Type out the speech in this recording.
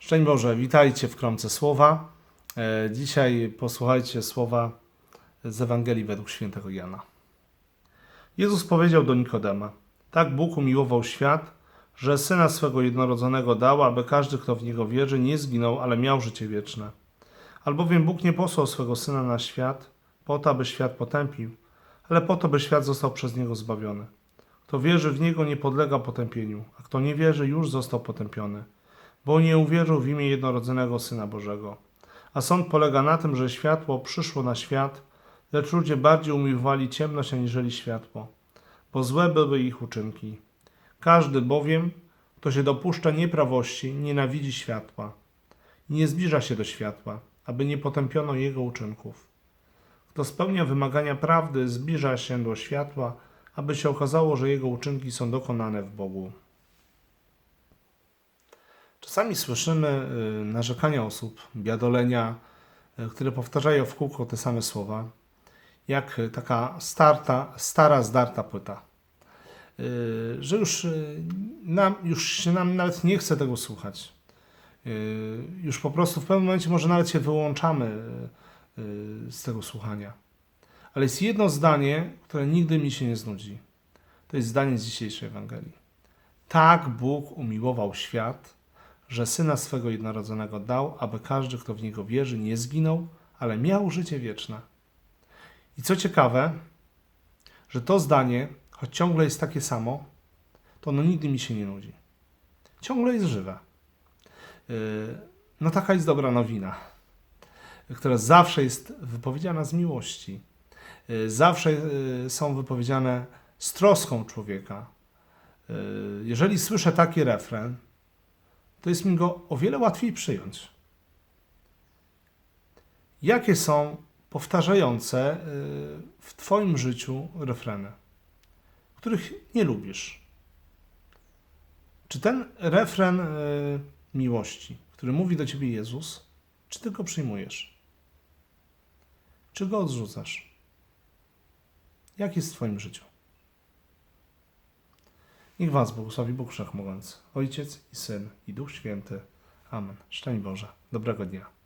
Szczęść Boże, witajcie w Kromce Słowa. E, Dzisiaj posłuchajcie słowa z Ewangelii według świętego Jana. Jezus powiedział do Nikodema: Tak Bóg umiłował świat, że syna swego jednorodzonego dał, aby każdy, kto w niego wierzy, nie zginął, ale miał życie wieczne. Albowiem Bóg nie posłał swego syna na świat, po to, aby świat potępił, ale po to, by świat został przez niego zbawiony. Kto wierzy w niego, nie podlega potępieniu, a kto nie wierzy, już został potępiony bo nie uwierzył w imię jednorodzonego Syna Bożego. A sąd polega na tym, że światło przyszło na świat, lecz ludzie bardziej umiłowali ciemność aniżeli światło, bo złe były ich uczynki. Każdy bowiem, kto się dopuszcza nieprawości, nienawidzi światła i nie zbliża się do światła, aby nie potępiono jego uczynków. Kto spełnia wymagania prawdy, zbliża się do światła, aby się okazało, że jego uczynki są dokonane w Bogu. Czasami słyszymy y, narzekania osób, biadolenia, y, które powtarzają w kółko te same słowa, jak taka starta, stara, zdarta płyta. Y, Że już, nam, już się nam nawet nie chce tego słuchać. Już po prostu w pewnym momencie może nawet się wyłączamy z tego słuchania. Ale jest jedno zdanie, które nigdy mi się nie znudzi. To jest zdanie z dzisiejszej Ewangelii. Tak Bóg umiłował świat, że syna swego jednorodzonego dał, aby każdy, kto w niego wierzy, nie zginął, ale miał życie wieczne. I co ciekawe, że to zdanie, choć ciągle jest takie samo, to ono nigdy mi się nie nudzi. Ciągle jest żywe. Yy, No taka jest dobra nowina, która zawsze jest wypowiedziana z miłości. Yy, Zawsze yy, są wypowiedziane z troską człowieka. Jeżeli słyszę taki refren, to jest mi go o wiele łatwiej przyjąć. Jakie są powtarzające y, w Twoim życiu refreny, których nie lubisz? Czy ten refren y, miłości, który mówi do Ciebie Jezus, czy Ty go przyjmujesz? Czy go odrzucasz? Jak jest w Twoim życiu? Niech Was błogosławi Bóg Wszechmogący, Ojciec i Syn i Duch Święty. Amen. Szczęść Boże. Dobrego dnia.